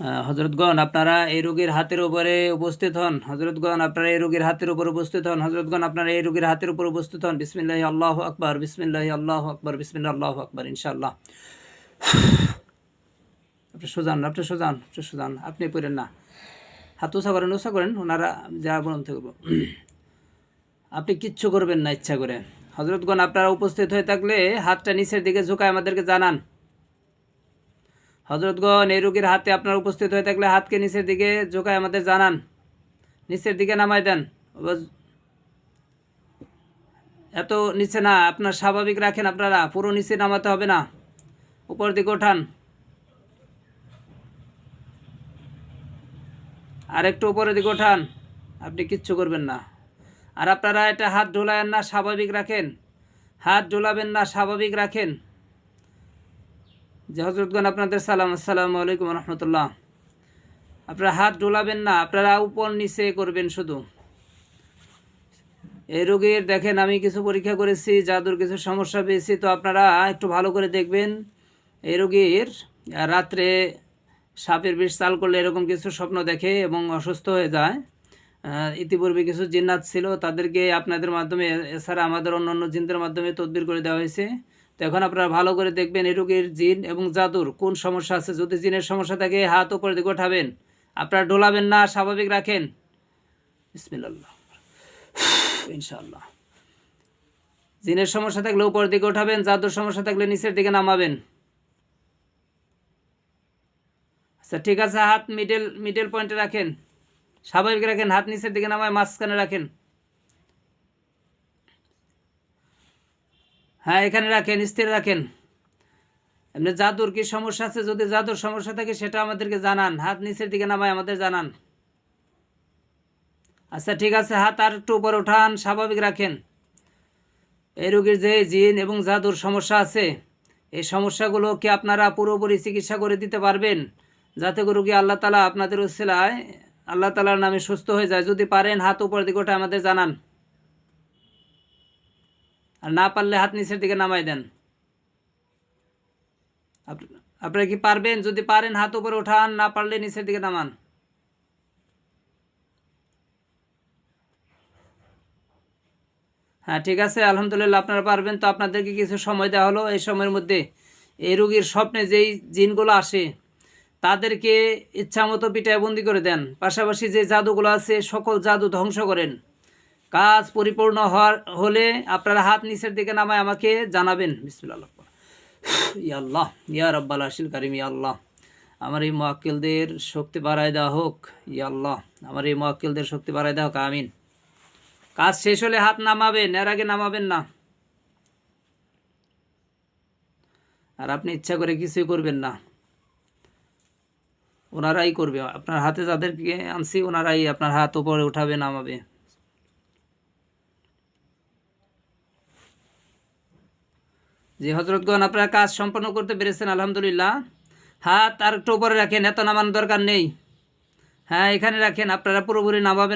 হজরতগণ আপনারা এই রোগীর হাতের উপরে উপস্থিত হন। হজরতগণ আপনারা এই রোগীর হাতের উপর উপস্থিত হন। হজরতগণ আপনারা এই রোগীর হাতের উপর উপস্থিত হন। বিসমিল্লাহ আল্লাহ আকবর, বিসমিল্লাহ আল্লাহ আকবর, বিসমিল্লাহ আল্লাহ আকবর, ইনশাআল্লাহ। আপনি সোজান আপনি সোজান আপনি সোজান, আপনি পড়েন না। হাত উষা করেন উষা করেন, ওনারা যা বলুন থেকে আপনি কিচ্ছু করবেন না, ইচ্ছা করে। হজরতগণ আপনারা উপস্থিত হয়ে থাকলে হাতটা নিচের দিকে ঝুঁকায় আমাদেরকে জানান। হজরতগণ এই রোগীর হাতে আপনার উপস্থিত হয়ে থাকলে হাতকে নিচের দিকে ঝোঁকায় আমাদের জানান। নিচের দিকে নামাই দেন। এত নিচে না, আপনার স্বাভাবিক রাখেন আপনারা, পুরো নিচে নামাতে হবে না। উপর দিকে ওঠান। আর একটু উপরের দিকে ওঠান। আপনি কিচ্ছু করবেন না। আর আপনারা এটা হাত ঢোলায়েন না, স্বাভাবিক রাখেন। হাত ঢোলাবেন না, স্বাভাবিক রাখেন। যে হজরতগণ আপনাদের সালাম, আসসালামু আলাইকুম রহমতুল্লাহ। আপনারা হাত ডোলাবেন না, আপনারা উপর নিচে করবেন শুধু। এই রোগীর, দেখেন আমি কিছু পরীক্ষা করেছি, জাদুর কিছু সমস্যা পেয়েছি, তো আপনারা একটু ভালো করে দেখবেন। এই রোগীর, রাত্রে সাপের বিষ চাল করলে এরকম কিছু স্বপ্ন দেখে এবং অসুস্থ হয়ে যায়। ইতিপূর্বে কিছু জিন্নাত ছিল, তাদেরকে আপনাদের মাধ্যমে, এছাড়া আমাদের অন্য অন্য জিনদের মাধ্যমে তদবির করে দেওয়া হয়েছে। তো এখন আপনারা ভালো করে দেখবেন এই রোগীর জিন এবং জাদুর কোন সমস্যা আছে। যদি জিনের সমস্যা থাকে, হাত উপর দিকে ওঠাবেন। আপনারা ডোলাবেন না, স্বাভাবিক রাখেন। ইনশাআল্লাহ। জিনের সমস্যা থাকলে উপর দিকে ওঠাবেন, জাদুর সমস্যা থাকলে নিচের দিকে নামাবেন। আচ্ছা ঠিক আছে, হাত মিডল মিডল পয়েন্টে রাখেন। স্বাভাবিক রাখেন, হাত নিচের দিকে নামায়, মাঝখানে রাখেন। হ্যাঁ এখানে রাখেন, স্থির রাখেন। এমনি জাদুর কি সমস্যা আছে? যদি জাদুর সমস্যা থাকে, সেটা আমাদেরকে জানান। হাত নিচের দিকে নামায় আমাদের জানান। আচ্ছা ঠিক আছে, হাত আর একটু উপর উঠান, স্বাভাবিক রাখেন। এই রোগীর যে জিন এবং জাদুর সমস্যা আছে, এই সমস্যাগুলো কি আপনারা পুরোপুরি চিকিৎসা করে দিতে পারবেন, যাতে করে রোগী আল্লাহ তালা আপনাদের উসিলায়, আল্লাহ তালার নামে সুস্থ হয়ে যায়। যদি পারেন, হাত উপর দিকে ওঠা আমাদের জানান। আর না পারলে হাত নিচের দিকে নামাই দেন। আপনারা কি পারবেন? যদি পারেন, হাত উপরে ওঠান, না পারলে নিচের দিকে নামান। হ্যাঁ ঠিক আছে, আলহামদুলিল্লাহ, আপনারা পারবেন। তো আপনাদেরকে কিছু সময় দেওয়া হলো। এই সময়ের মধ্যে এই রুগীর স্বপ্নে যেই জিনগুলো আসে, তাদেরকে ইচ্ছা মতো পিঠায় বন্দি করে দেন। পাশাপাশি যে জাদুগুলো আছে, সকল জাদু ধ্বংস করেন। কাজ পরিপূর্ণ হওয়ার হলে আপনারা হাত নিচের দিকে নামায় আমাকে জানাবেন। বিসমিল্লাহ ইয়া আল্লাহ, ইয়া রব্বাল আশিল কারিম, ইয়া আল্লাহ। আমার এই মোয়াক্কেলদের শক্তি বাড়ায় দেওয়া হোক, ইয়া আল্লাহ। আমার এই মোয়াক্কেলদের শক্তি বাড়ায় দেওয়া হোক, আমিন। কাজ শেষ হলে হাত নামাবেন, এর আগে নামাবেন না। আর আপনি ইচ্ছা করে কিছুই করবেন না। ওনারাই করবে। আপনার হাতে যাদেরকে আনছি, ওনারাই আপনার হাত উপরে উঠাবে, নামাবে। জি হজরতগণ আপনারা কাজ সম্পন্ন করতে পেরেছেন, আলহামদুলিল্লাহ। হাত আর একটু উপরে রাখেন, এত নামানোর দরকার নেই। হ্যাঁ এখানে রাখেন, আপনারা পুরোপুরি নামাবেন।